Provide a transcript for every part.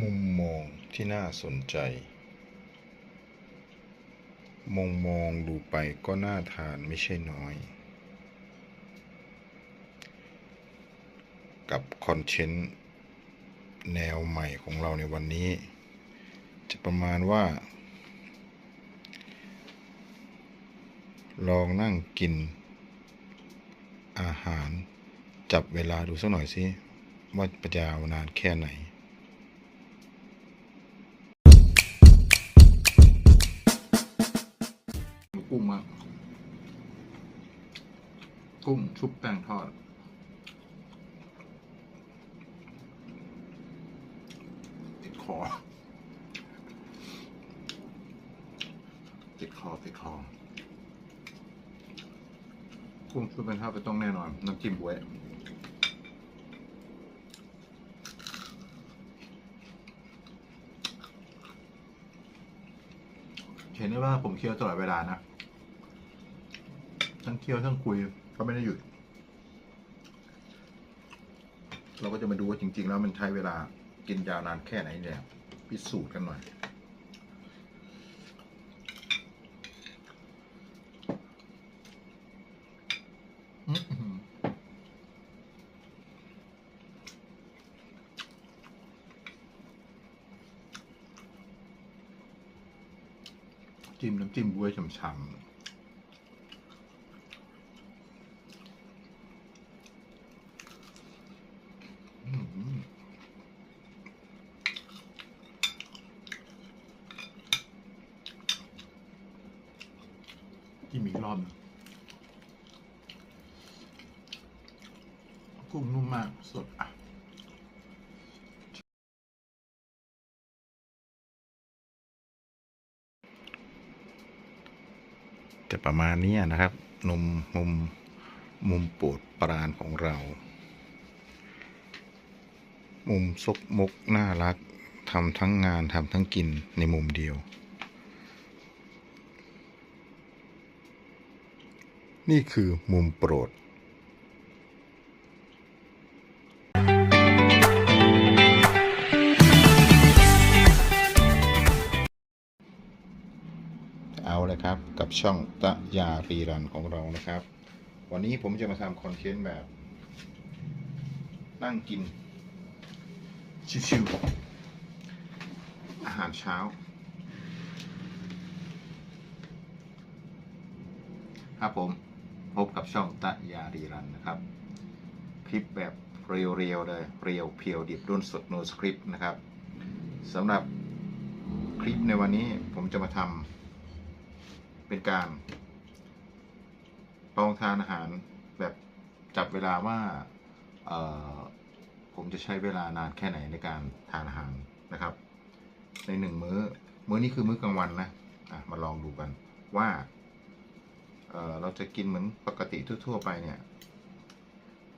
มุมมองที่น่าสนใจ มองมองดูไปก็น่าทานไม่ใช่น้อย กับคอนเทนต์แนวใหม่ของเราในวันนี้ จะประมาณว่า ลองนั่งกิน อาหารจับเวลาดูสักหน่อยสิว่าจะยาวนานแค่ไหน กุ้งมากกุ้งชุบแป้งทอด ติดคอ ติดคอ ติดคอ กุ้งชุบแป้งทอดไปต้องแน่นอน น้ำจิ้มบวยเห็นได้ว่าผมเคี้ยวตลอดเวลานะ ทั้งเคี้ยวทั้งคุยก็ไม่ได้หยุด เราก็จะมาดูว่าจริง ๆ แล้วมันใช้เวลากินยาวนานแค่ไหนเนี่ยพิสูจน์กันหน่อยจิ้มน้ำจิ้มบ๊วยฉ่ำๆอื้อหือจิ้มอีกรอบหนึ่งกุ้งนุ่มมาก สดอะ จะประมาณนี้นะครับนุมมุมมุมโปรดปราณของเรา มุมซกมกน่ารักทำทั้งงานทำทั้งกินในมุมเดียว นี่คือมุมโปรด ช่องตะยารีรันของเรานะครับ วันนี้ผมจะมาทำคอนเทนต์แบบ นั่งกิน ชิวๆอาหารเช้า ครับผมพบกับช่องตะยารีรันนะครับ คลิปแบบเรียวๆเลยเรียวเพียวดิบรุ่นสดโนสคริปต์นะครับสำหรับคลิปในวันนี้ผมจะมาทำ เป็นการลองทานอาหารแบบจับเวลาว่าผมจะใช้เวลานานแค่ไหนในการทานอาหารนะครับ ในหนึ่งมื้อ มื้อนี้คือมื้อกลางวันนะะมาลองดูกันว่าเเราจะกินเหมือนปกติทั่ว ๆ ไปเนี่ย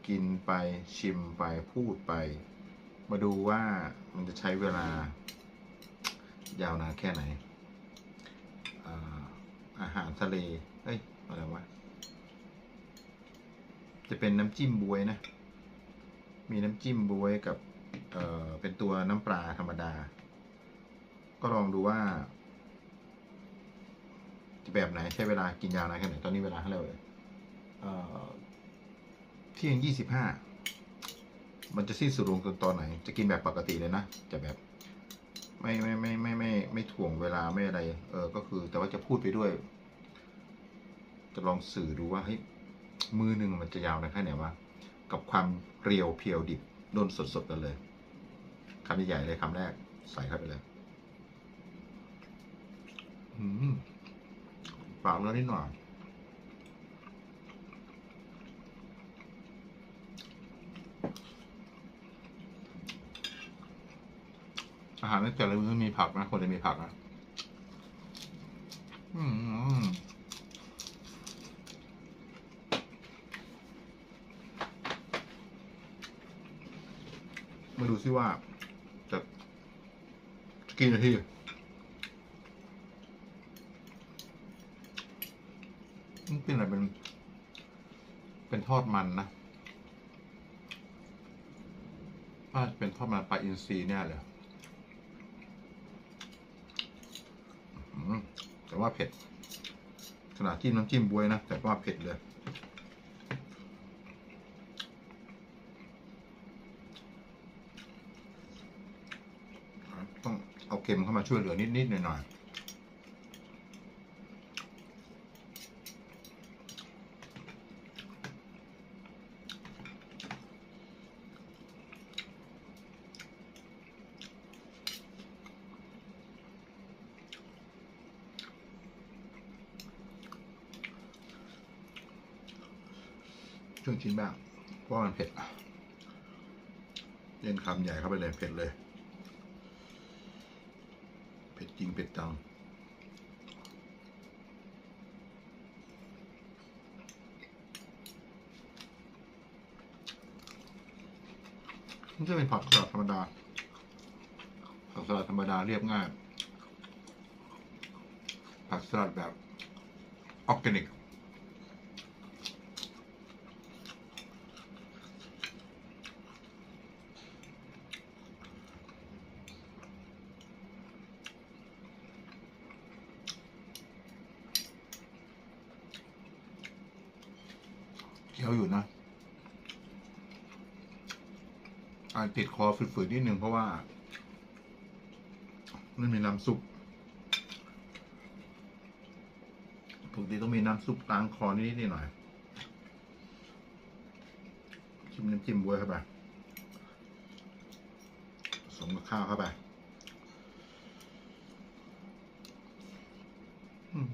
กินไปชิมไปพูดไป มาดูว่ามันจะใช้เวลายาวนานแค่ไหน อาหารทะเล เอ้ย อะไรวะ จะเป็นน้ำจิ้มบวยนะ มีน้ำจิ้มบวยกับ เอ่อ เป็นตัวน้ำปลาธรรมดา ก็ลองดูว่า จะแบบไหนใช้เวลากินยาวนานแค่ไหน ตอนนี้เวลาเท่าไหร่เลยเอ่อเที่ยงยี่สิบห้า มันจะสิ้นสุดลงตอนไหน จะกินแบบปกติเลยนะ จะแบบ ไม่ไม่ไม่ไม่ไม่ไม่ถ่วงเวลาไม่อะไร เออ ก็คือ แต่ว่าจะพูดไปด้วย จะลองสื่อดูว่าเฮ้ยมือหนึ่งมันจะยาวนานแค่ไหนวะกับความเรียวเพียวดิบโดนสดๆกันเลยคำใหญ่ๆเลยคำแรก ใส่เข้าไปเลยอืมปากแล้วนิดหน่อย อาหารในแต่ละมื้อมีผักนะควรจะมีผักนะอืมมาดูซิว่าจะจะกี่นาทีมันเป็นอะไรเป็น เป็นทอดมันนะน่าจะเป็นทอดมันปลาอินทรีเนี่ยเลย ม แต่ว่าเผ็ดขนาดจิ้มน้ำจิ้มบวยนะ แต่ว่าเผ็ดเลย ต้องเอาเค็มเข้ามาช่วยเหลือนิดๆหน่อยๆ ช่วงชิ้นบ้างเพราะมันเผ็ดเล่นคำใหญ่เข้าไปเลยเผ็ดเลย เผ็ดจริงเผ็ดจังนี่จะเป็นผักสลัดธรรมดา ผักสลัดธรรมดาเรียบง่าย ผักสลัดแบบออร์แกนิก เคี้ยวอยู่นะอาจติดคอฝืดๆนิดนึงเพราะว่าไม่มีน้ำซุปปกติต้องมีน้ำซุปล้างคอนิดๆหน่อยชิมน้ำจิ้มบวยเข้าไปผสมกับข้าวเข้าไปอืม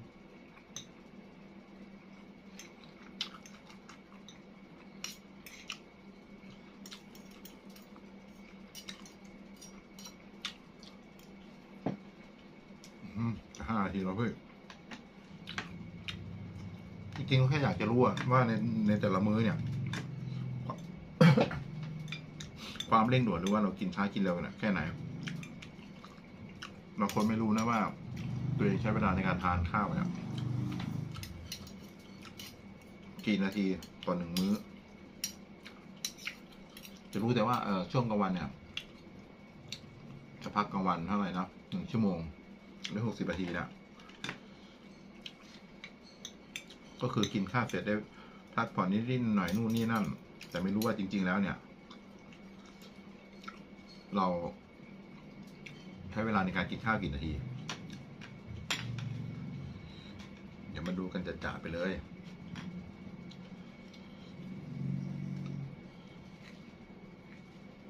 อืมจะห้านาทีแล้วเพื่อนจริงๆก็แค่อยากจะรู้อะว่าในในแต่ละมื้อเนี่ย ความเร่งด่วนหรือว่าเรากินช้ากินเร็วเนี่ยแค่ไหนบางคนไม่รู้นะว่า ตัวเองใช้เวลาในการทานข้าวเนี่ยกี่นาทีต่อหนึ่งมื้อ จะรู้แต่ว่าเออช่วงกลางวันเนี่ยจะพักกลางวันเท่าไหร่นะหนึ่งชั่วโมงหรือหกสิบนาทีนะ ก็คือกินข้าวเสร็จได้พักผ่อนนิดๆหน่อยนู่นนี่นั่น แต่ไม่รู้ว่าจริง ๆ แล้วเนี่ย เรา ใช้เวลาในการกินข้าวกี่นาที เดี๋ยวมาดูกันจะจ่าไปเลย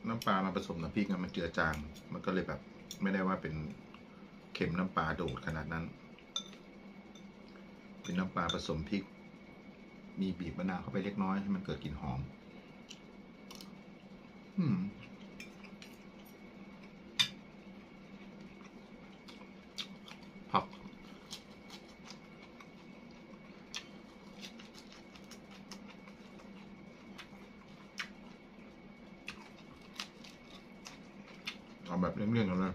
น้ำปลามาผสมน้ำพริกมันเจือจาง มันก็เลยแบบ ไม่ได้ว่าเป็นเค็มน้ำปลาโดดขนาดนั้น เป็นน้ำปลาผสมพริก มีบีบมะนาวเข้าไปเล็กน้อยให้มันเกิดกลิ่นหอม อืมผักเอาแบบเลี่ยงๆกันเลย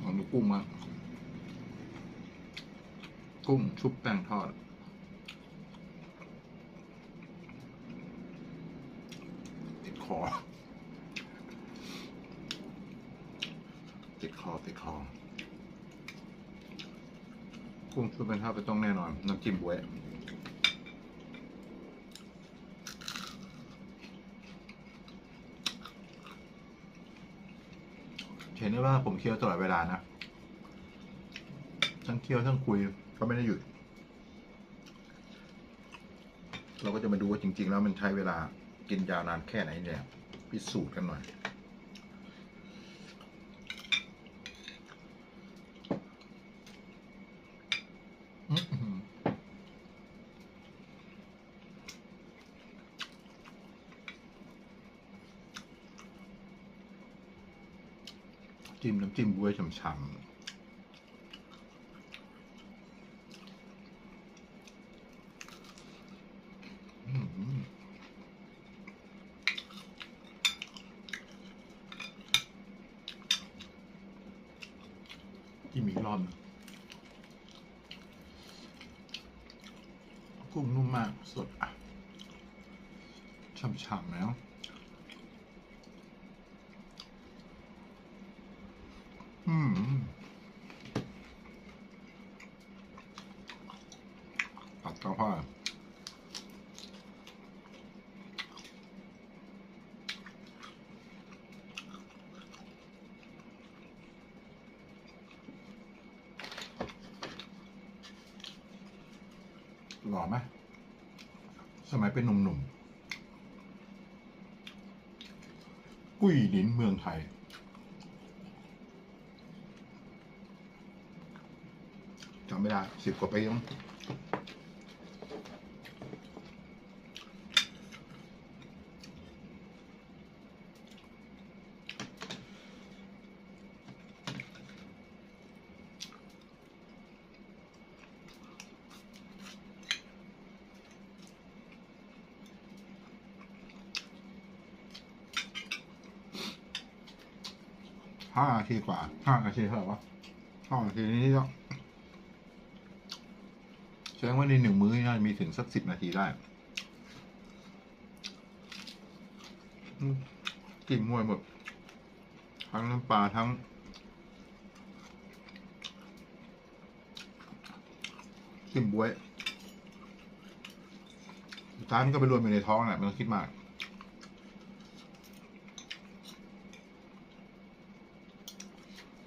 เอาดูกุ้งมา กุ้งชุบแป้งทอด ติดคอ ติดคอ ติดคอ กุ้งชุบแป้งทอดไปต้องแน่นอน น้ำจิ้มบวยเห็นได้ว่าผมเคี้ยวตลอดเวลานะ ทั้งเคี้ยวทั้งคุย ก็ไม่ได้หยุด เราก็จะมาดูว่าจริง ๆ แล้วมันใช้เวลากินยาวนานแค่ไหนเนี่ย พิสูจน์กันหน่อยจิ้มน้ำจิ้มบ๊วยฉ่ำๆอื้อหือจิ้ มอีกรอบหนึ่งกุ้งนุ่มมากสดอะช่ำๆแล้ว อืมตัดกระเพาะ หล่อไหมสมัยเป็นหนุ่มๆกุ้ยดินเมืองไทย จำไม่ได้สิบกว่าปีมั้ง ห้านาทีกว่าห้านาทีเท่าไหร่วะห้านาทีนี้ก็แสดงว่าในหนึ่งมื้อน่าจะมีถึงสักสิบนาทีได้กลิ่นมวยหมด ทั้งน้ำปลาทั้ง กลิ่นบวยสุดท้ายมันก็ไปรวมอยู่ในท้องแหละไม่ต้องคิดมาก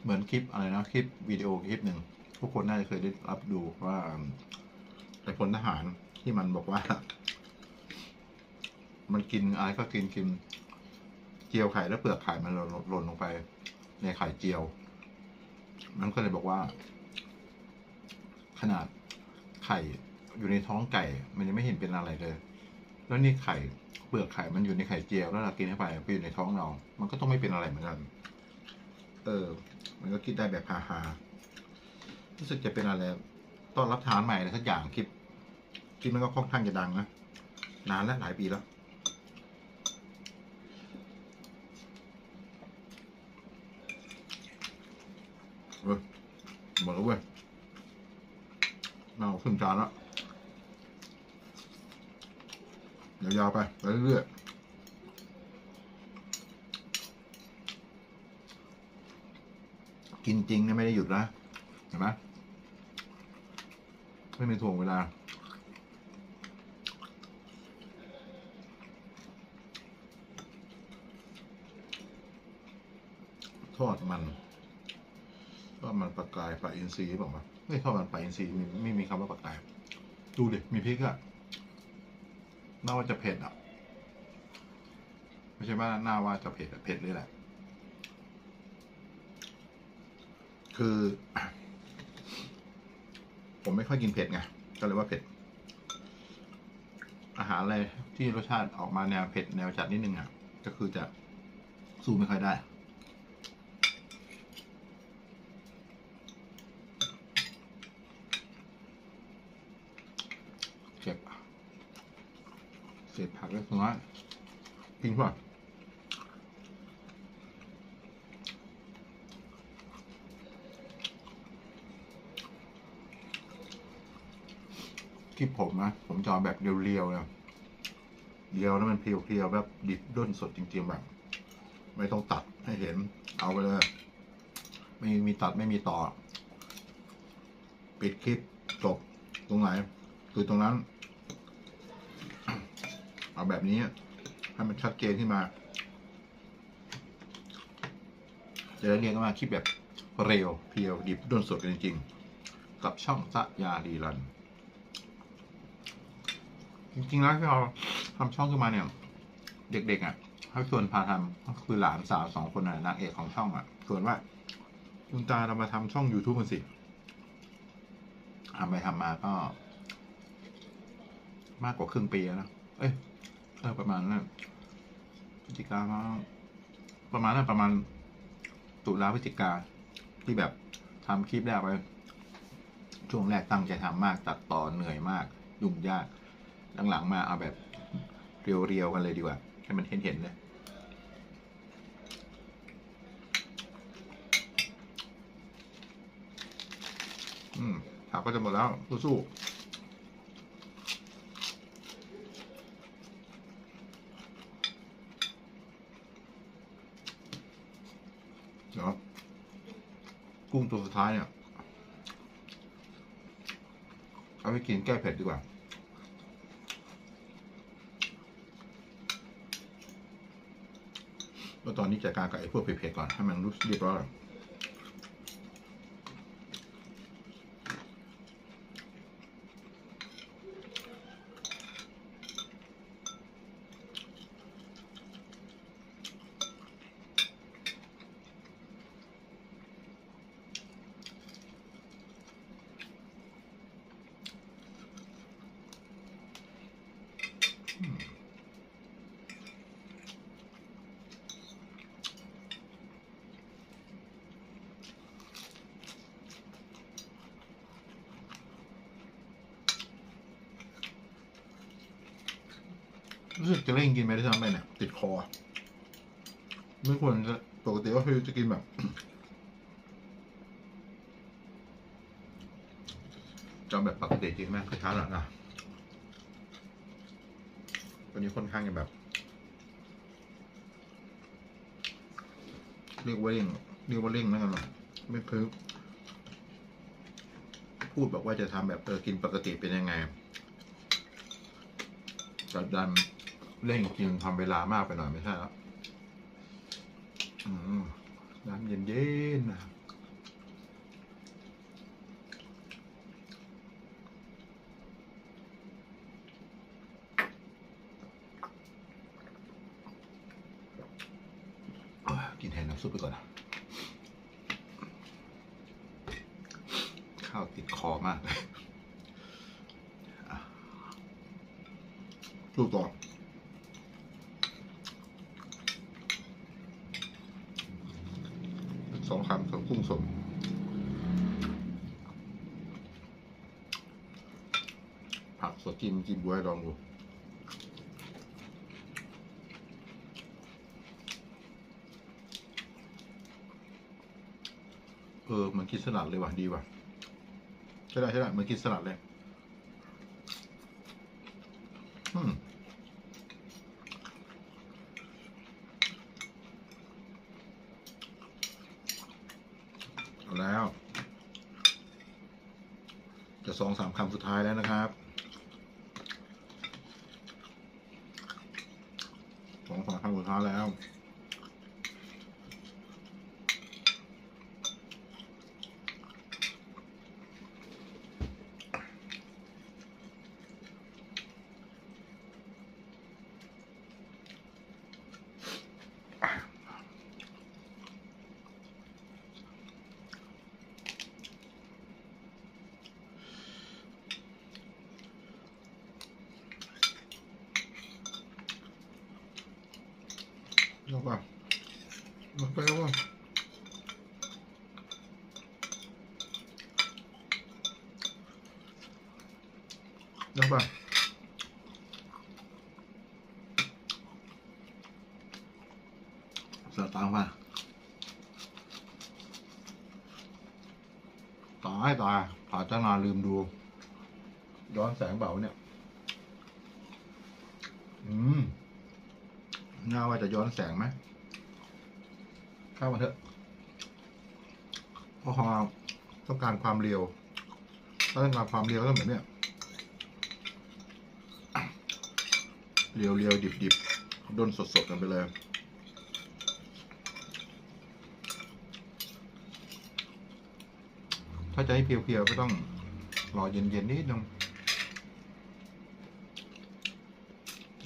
เหมือนคลิปอะไรนะคลิปวิดีโอคลิปหนึ่งทุกคนน่าจะเคยได้รับดูว่าไอ้พลทหารที่มันบอกว่า มันกินอะไรก็กินกินเจียวไข่แล้วเปลือกไข่มันหล่นหล่นลงไป ในไข่เจียว มันก็เลยบอกว่า ขนาดไข่อยู่ในท้องไก่ มันยังไม่เห็นเป็นอะไรเลย แล้วนี่ไข่เปลือกไข่มันอยู่ในไข่เจียวแล้วเรากินเข้าไปไปอยู่ในท้องเรา มันก็ต้องไม่เป็นอะไรเหมือนกัน เออ มันก็คิดได้แบบฮาๆรู้สึกจะเป็นอะไรต้อนรับทารใหม่อะไรสักอย่างคลิปคลิปมันก็ค่อนข้างจะดังนะนานแล้วหลายปีแล้วเว้ยหมดแล้วเว้ยเอาขึ้นจานแล้วยาวๆไปไปเรื่อยๆ กินจริงเนี่ยไม่ได้หยุดนะเห็นไหมไม่มีถ่วงเวลา ทอดมันทอดมันปลากายปลาอินทรีย์บอกว่าไม่ทอดมันปลาอินทรีย์ไม่ไม่มีคำว่าปลากาย ดูดิมีพริกอะน่าว่าจะเผ็ดอะไม่ใช่ว่าน่าว่าจะเผ็ดเผ็ดเลยแหละ คือ ผมไม่ค่อยกินเผ็ดไงก็เลยว่าเผ็ด อาหารอะไรที่รสชาติออกมาแนวเผ็ดแนวจัดนิดนึงอะ ก็คือจะสู้ไม่ค่อยได้เก็บเศษผักเล็กน้อยกินก่ อนที่ผมนะ ผมจะเอแบบเรียวๆเลยเรียวแล้วมันเพียวๆแบบดิบด้นสดจริงๆแบบ ไม่ต้องตัดให้เห็น เอาไปเลย ไม่มีตัดไม่มีต่อ ปิดคลิปจบตรงไหน คือตรงนั้น เอาแบบนี้ ให้มันชัดเจนขึ้นมาจะได้เรียกว่าคลิปแบบเร็วเพียวดิบด้นสดกันจริงๆ กับช่องสะยาดีรัน จริงๆแล้วที่เราทำช่องขึ้นมาเนี่ย เด็กๆอะเขาชวนพาทำก็คือหลานสาวสองคนน่ะนางเอกของช่องอะชวนว่าคุณตาเรามาทำช่อง YouTube กันสิทำไปทำมาก็ มากกว่าครึ่งปีแล้วนะเอ้ยเออประมาณนั้นพฤศจิกามาประมาณนั้นประมาณตุลาพฤศจิกาที่แบบทำคลิปแรกไปช่วงแรกตั้งใจทำมาก ตัดต่อเหนื่อยมาก ยุ่งยาก้งหลังมาเอาแบบเรียวๆกันเลยดีกว่า ให้มันเห็นๆเลยอืมผักก็จะหมดแล้วสู้ๆเนาะกุ้งตัวสุดท้ายเนี่ย เอาไปกินแก้เผ็ดดีกว่า ก็ตอนนี้จัดการกับไอ้พวกเพจก่อนให้มันรู้เรียบร้อย จะเร่งกินไปได้ทั้งไปเนี่ยติดคอ ไม่ควรจะปกติก็คือจะกินแบบ จำแบบปกติจริงไหมคือช้าหลังอะวันนี้ค่อนข้างจะแบบ เรียกว่าเร่งเรียกว่าเร่งแล้วกันหรอไม่เพิ่งพูดบอกว่าจะทำแบบเออกินปกติเป็นยังไงแต่ดัน เร่งกินทำเวลามากไปหน่อยไม่ใช่แล้วอืมน้ำเย็นๆนะกินแทนน้ำซุปไปก่อนนะ ข้าวติดคอมากเลยอะสู้ต่อสองคำกับกุ้งสดผักสด กินกินบวยลองดูเออ มันกินสลัดเลยว่ะ ดีว่ะ ใช่ได้ใช่ได้มือนกินสลัดเลย อืมเอาแล้ว จะสองสามคำสุดท้ายแล้วนะครับ สองสามคำสุดท้ายแล้ว ลงไปลงไปแล้วว่าลงไปสตางค์มาตายตายผ่าจ้งงานลืมดู ย้อนแสงเบาเนี่ย อืม น่าว่าจะ ย้อนแสงไหมเข้ามาเถอะเพราะเราต้องการความเร็วถ้าต้องการความเร็วก็ต้องแบบเนี้ยเรียวเรียวดิบดิบด้นสดสดกันไปเลยถ้าจะให้เพียวๆ ก็ต้องรอเย็นๆ นิดนึง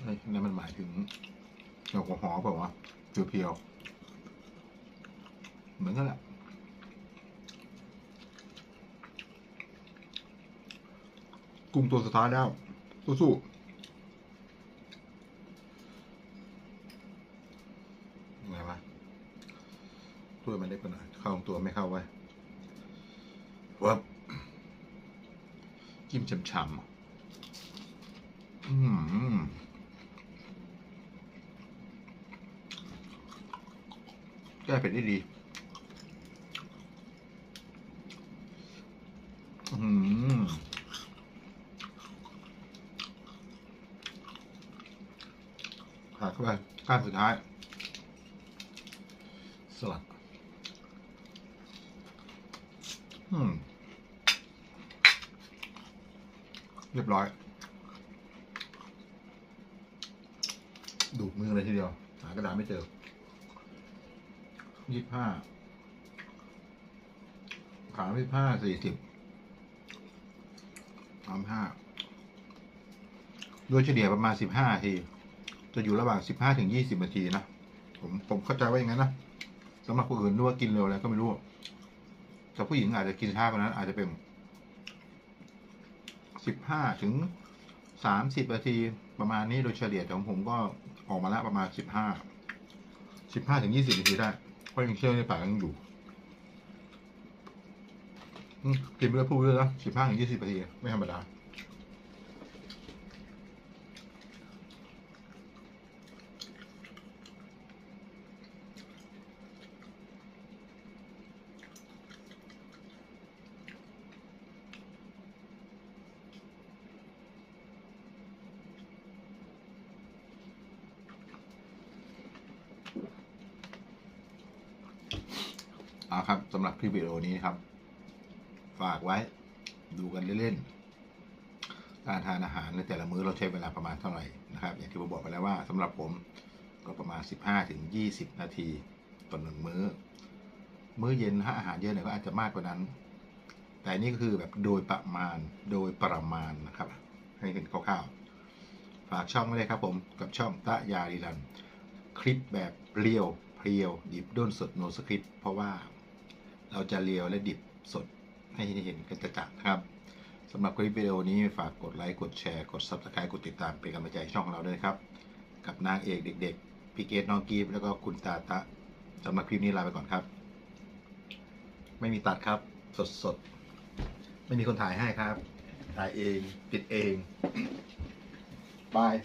นั่นมันหมายถึง แอลกอฮอล์เปล่าวะเพียวๆเหมือนกันแหละกลุ่มตัวสุดท้ายแล้วสู้ๆไงวะตัวมันเล็กไปหน่อยเข้าตัวไม่เข้าไว้ยวับจิ้มฉ่ำๆอืม แก้เผ็ดได้ดีอืมขาดเข้าไปก้านสุดท้าย สลัด อืม เรียบร้อย ดูดมือเลยทีเดียว หากระดาษไม่เจอ ยี่ห้าขายี่ห้าสี่สิบสามห้าโดยเฉลี่ยประมาณสิบห้าที จะอยู่ระหว่างสิบห้าถึงยี่สิบนาทีนะ ผมผมเข้าใจว่าอย่างนั้นนะสำหรับคนอื่นนึกว่ากินเร็วแล้วก็ไม่รู้ แต่ผู้หญิงอาจจะกินช้ากว่านั้น อาจจะเป็นสิบห้าถึงสามสิบนาทีประมาณนี้โดยเฉลี่ยแต่ของผมก็ออกมาแล้วประมาณสิบห้าสิบห้าถึงยี่สิบนาทีได้ ก็ยังเชื่อในปากยังอยู่กินไปแล้วพูดเลยนะสิบห้าถึงยี่สิบนาทีไม่ธรรมดา เอาครับสำหรับคลิปวิดีโอนี้นะครับ ฝากไว้ดูกันเล่นๆการทานอาหารในแต่ละมื้อเราใช้เวลาประมาณเท่าไหร่นะครับ อย่างที่ผมบอกไปแล้วว่าสำหรับผมก็ประมาณ 15ถึง20 นาทีต่อหนึ่งมื้อ มื้อเย็นถ้าอาหารเยอะหน่อยก็อาจจะมากกว่านั้น แต่นี่ก็คือแบบโดยประมาณโดยประมาณนะครับ ให้เห็นคร่าวๆฝากช่องไว้เลยครับผมกับช่องตะยาดีรัน คลิปแบบเรียวเพรียวดิบด้นสดโนสคริปเพราะว่า เราจะเรียวและดิบสดให้เห็นกันจัดๆนะครับสำหรับคลิปวิดีโอนี้ฝากกดไลค์กดแชร์กด subscribe กดติดตามเป็นกำลังใจให้ช่องของเราด้วยครับ กับนางเอกเด็ก ๆพี่เกดน้องกีฟแล้วก็คุณตาตะสำหรับคลิปนี้ลาไปก่อนครับ ไม่มีตัดครับสดๆไม่มีคนถ่ายให้ครับ ถ่ายเอง ปิดเองบาย